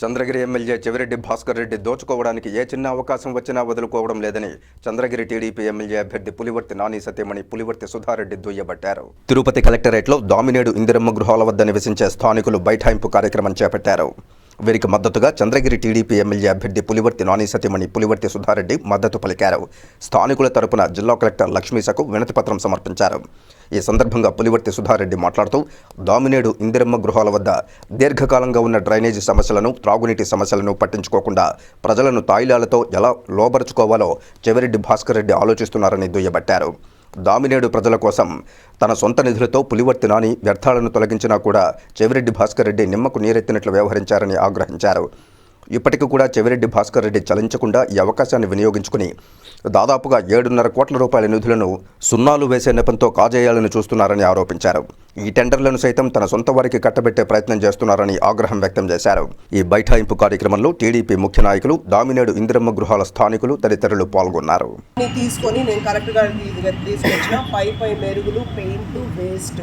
Chandragiri MLA Chevireddy Bhaskar Reddy దోచుకోవడానికి ఏ చిన్న అవకాశం వచ్చినా వదులుకోవడం లేదని చంద్రగిరి టీడీపీ ఎమ్మెల్యే అభ్యర్థి పులివర్తి నాని సత్యమణి పులివర్తి సుధారెడ్డి దుయ్యబట్టారు. తిరుపతి కలెక్టరేట్లో దామినేడు ఇందిరమ్మ గృహాల వద్ద నివసించే స్థానికులు బైఠాయింపు కార్యక్రమం చేపట్టారు. వీరికి మద్దతుగా చంద్రగిరి టీడీపీ ఎమ్మెల్యే అభ్యర్థి పులివర్తి నాని సతీమణి పులివర్తి సుధారెడ్డి మద్దతు పలికారు. స్థానికుల తరపున జిల్లా కలెక్టర్ లక్ష్మీసకు వినతిపత్రం సమర్పించారు. ఈ సందర్భంగా పులివర్తి సుధారెడ్డి మాట్లాడుతూ దామినేడు ఇందిరమ్మ గృహాల వద్ద దీర్ఘకాలంగా ఉన్న డ్రైనేజీ సమస్యలను త్రాగునీటి సమస్యలను పట్టించుకోకుండా ప్రజలను తాయిలాలతో ఎలా లోబరుచుకోవాలో చెవిరెడ్డి భాస్కర్ రెడ్డి ఆలోచిస్తున్నారని దుయ్యబట్టారు. దామినేడు ప్రజల కోసం తన సొంత నిధులతో పులివర్తి నాని వ్యర్థాలను తొలగించినా కూడా చెవిరెడ్డి భాస్కర్ రెడ్డి నిమ్మకు నీరెత్తినట్లు వ్యవహరించారని ఆగ్రహించారు. ఇప్పటికీ కూడా చెవిరెడ్డి భాస్కర్ రెడ్డి చలించకుండా ఈ అవకాశాన్ని వినియోగించుకుని దాదాపుగా ఏడున్నర కోట్ల రూపాయల నిధులను సున్నాలు వేసే నెపంతో కాజేయాలని చూస్తున్నారని ఆరోపించారు. ఈ టెండర్లను సైతం తన సొంత వారికి కట్టబెట్టే ప్రయత్నం చేస్తున్నారని ఆగ్రహం వ్యక్తం చేశారు. ఈ బైఠాయింపు కార్యక్రమంలో టీడీపీ ముఖ్య నాయకులు దామినేడు ఇందిరమ్మ గృహాల స్థానికులు తదితరులు పాల్గొన్నారు. తీసుకొని నేను కరెక్ట్గా తీసుకొచ్చిన పై పై మెరుగులు పెయింట్ వేస్ట్.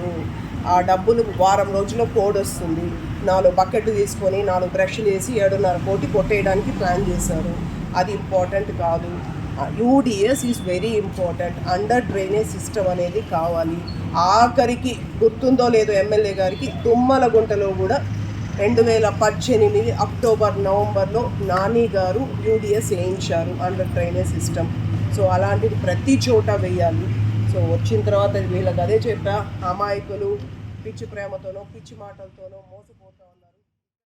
ఆ డబ్బులు వారం రోజుల్లో కోడ్ వస్తుంది. నాలుగు బకెట్ తీసుకొని నాలుగు బ్రష్లు వేసి ఏడున్నర కోటి కొట్టేయడానికి ప్లాన్ చేశారు. అది ఇంపార్టెంట్ కాదు. UDS is very important. Under drainage system అనేది కావాలి. ఆఖరికి గుర్తుందో లేదో ఎమ్మెల్యే గారికి తుమ్మల గుంటలో కూడా రెండు వేల పద్దెనిమిది అక్టోబర్ నవంబర్లో నాని గారు యూడిఎస్ వేయించారు అండర్ డ్రైనేజ్ సిస్టమ్. సో అలాంటిది ప్రతి చోట వేయాలి. సో వచ్చిన తర్వాత వీళ్ళకి అదే చెప్పా అమాయకులు పిచ్చి ప్రేమతోనో పిచ్చి మాటలతోనో మోసపోతారు